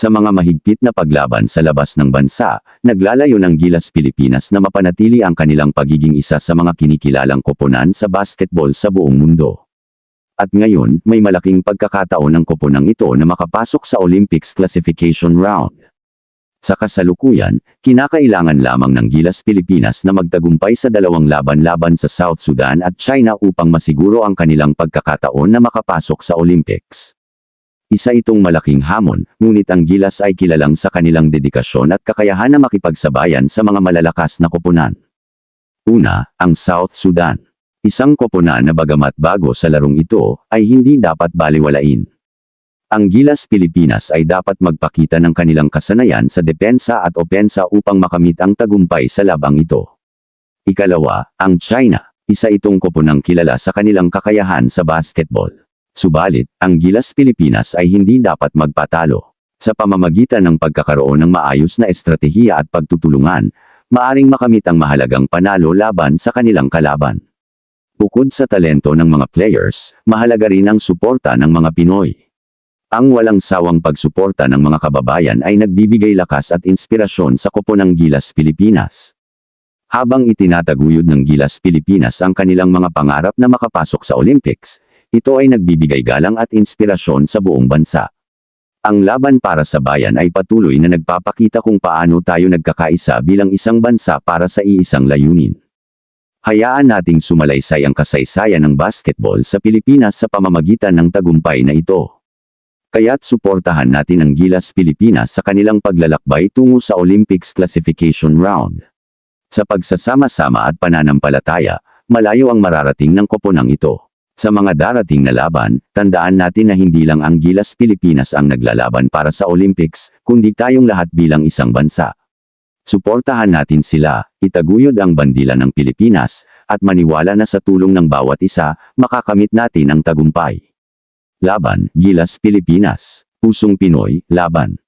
Sa mga mahigpit na paglaban sa labas ng bansa, naglalayo ng Gilas Pilipinas na mapanatili ang kanilang pagiging isa sa mga kinikilalang koponan sa basketball sa buong mundo. At ngayon, may malaking pagkakataon ng koponang ito na makapasok sa Olympics classification round. Sa kasalukuyan, kinakailangan lamang ng Gilas Pilipinas na magtagumpay sa dalawang laban-laban sa South Sudan at China upang masiguro ang kanilang pagkakataon na makapasok sa Olympics. Isa itong malaking hamon, ngunit ang Gilas ay kilalang sa kanilang dedikasyon at kakayahan na makipagsabayan sa mga malalakas na koponan. Una, ang South Sudan. Isang koponan na bagamat bago sa larong ito, ay hindi dapat baliwalain. Ang Gilas Pilipinas ay dapat magpakita ng kanilang kasanayan sa depensa at opensa upang makamit ang tagumpay sa labang ito. Ikalawa, ang China. Isa itong koponang kilala sa kanilang kakayahan sa basketball. Subalit, ang Gilas Pilipinas ay hindi dapat magpatalo. Sa pamamagitan ng pagkakaroon ng maayos na estratehiya at pagtutulungan, maaring makamit ang mahalagang panalo laban sa kanilang kalaban. Bukod sa talento ng mga players, mahalaga rin ang suporta ng mga Pinoy. Ang walang sawang pagsuporta ng mga kababayan ay nagbibigay lakas at inspirasyon sa koponang Gilas Pilipinas. Habang itinataguyod ng Gilas Pilipinas ang kanilang mga pangarap na makapasok sa Olympics, ito ay nagbibigay galang at inspirasyon sa buong bansa. Ang laban para sa bayan ay patuloy na nagpapakita kung paano tayo nagkakaisa bilang isang bansa para sa iisang layunin. Hayaan nating sumalaysay ang kasaysayan ng basketball sa Pilipinas sa pamamagitan ng tagumpay na ito. Kaya't suportahan natin ang Gilas Pilipinas sa kanilang paglalakbay tungo sa Olympics classification round. Sa pagsasama-sama at pananampalataya, malayo ang mararating ng koponang ito. Sa mga darating na laban, tandaan natin na hindi lang ang Gilas Pilipinas ang naglalaban para sa Olympics, kundi tayong lahat bilang isang bansa. Suportahan natin sila, itaguyod ang bandila ng Pilipinas, at maniwala na sa tulong ng bawat isa, makakamit natin ang tagumpay. Laban, Gilas Pilipinas. Pusong Pinoy, laban.